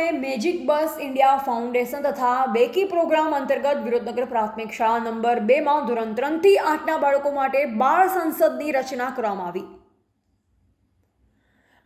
ગામે મેજિક બસ India foundation તથા બેકી પ્રોગ્રામ અંતર્ગત વિરોધનગર પ્રાથમિક શાળા નંબર બેમાં ધોરણ ત્રણથી આઠના બાળકો માટે બાળ સંસદની રચના કરવામાં આવી.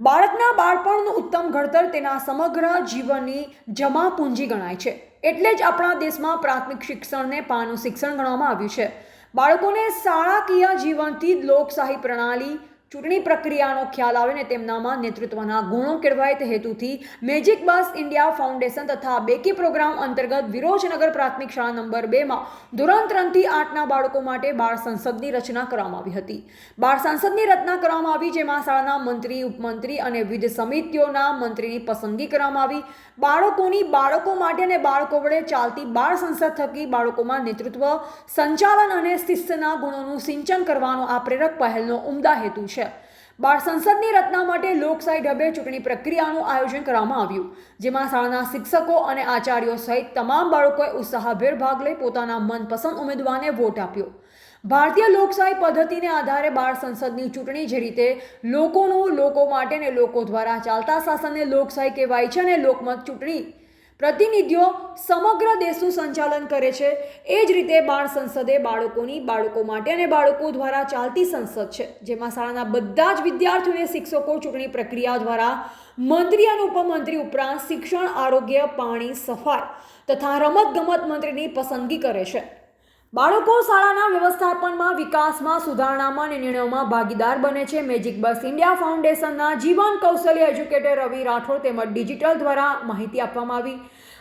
બાળકના બાળપણનું ઉત્તમ ઘડતર તેના સમગ્ર જીવનની જમા પૂંજી ગણાય છે. એટલે જ આપણા દેશમાં પ્રાથમિક શિક્ષણને પાનું શિક્ષણ ગણવામાં આવ્યું છે. બાળકોને શાળાકીય જીવનથી લોકશાહી પ્રણાલી ચૂંટણી પ્રક્રિયાનો ખ્યાલ આવે ને તેમનામાં નેતૃત્વના ગુણો કેળવાય તે હેતુથી મેજિક બસ ઇન્ડિયા ફાઉન્ડેશન તથા બેકી પ્રોગ્રામ અંતર્ગત વિરોજનગર પ્રાથમિક શાળા નંબર બેમાં ધોરણ ત્રણથી આઠના બાળકો માટે બાળ સંસદની રચના કરવામાં આવી હતી. બાળ સંસદની રચના કરવામાં આવી, જેમાં શાળાના મંત્રી, ઉપમંત્રી અને વિવિધ સમિતિઓના મંત્રીની પસંદગી કરવામાં આવી. બાળકોની બાળકો માટે અને બાળકો વડે ચાલતી બાળ સંસદ થકી બાળકોમાં નેતૃત્વ, સંચાલન અને શિસ્તના ગુણોનું સિંચન કરવાનો આ પ્રેરક પહેલનો ઉમદા હેતુ છે. બાળ સંસદની રચના માટે લોકશાહી ઢબે ચૂંટણી પ્રક્રિયાનું આયોજન કરવામાં આવ્યું, જેમાં શાળાના શિક્ષકો અને આચાર્યો સહિત તમામ બાળકોએ ઉત્સાહભેર ભાગ લઈ પોતાના મનપસંદ ઉમેદવારને વોટ આપ્યો. ભારતીય લોકશાહી પદ્ધતિને આધારે બાળ સંસદની ચૂંટણી જે રીતે લોકોનું, લોકો માટે ને લોકો દ્વારા ચાલતા શાસનને લોકશાહી કહેવાય છે અને લોકમત ચૂંટણી પ્રતિનિધિઓ સમગ્ર દેશનું સંચાલન કરે છે. એ જ રીતે બાળ સંસદે બાળકોની, બાળકો માટે અને બાળકો દ્વારા ચાલતી સંસદ છે, જેમાં શાળાના બધા જ વિદ્યાર્થીઓને શિક્ષકો ચૂંટણી પ્રક્રિયા દ્વારા મંત્રી અને ઉપમંત્રી ઉપરાંત શિક્ષણ, આરોગ્ય, પાણી, સફાઈ તથા રમતગમત મંત્રીની પસંદગી કરે છે. બાળકો શાળાના વ્યવસ્થાપનમાં, વિકાસમાં, સુધારણામાં અને નિર્ણયોમાં ભાગીદાર બને છે. મેજિક બસ ઇન્ડિયા ફાઉન્ડેશનના જીવન કૌશલ્ય એજ્યુકેટર રવિ રાઠોડ તેમજ ડિજિટલ દ્વારા માહિતી આપવામાં આવી.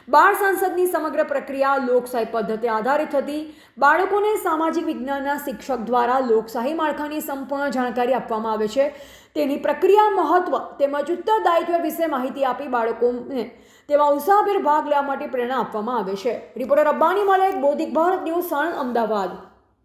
બાળ સંસદની સમગ્ર પ્રક્રિયા લોકશાહી પદ્ધતિ આધારિત હતી. બાળકોને સામાજિક વિજ્ઞાનના શિક્ષક દ્વારા લોકશાહી માળખાની સંપૂર્ણ જાણકારી આપવામાં આવે છે. તેની પ્રક્રિયા મહત્વ તેમજ ઉત્તરદાયિત્વ વિશે માહિતી આપી બાળકોને તેમાં ઉત્સાહભેર ભાગ લેવા માટે પ્રેરણા આપવામાં આવે છે. રિપોર્ટર અબ્બાની મલેક, બૌદ્ધિક ભારત ન્યૂઝ, સાણંદ, અમદાવાદ.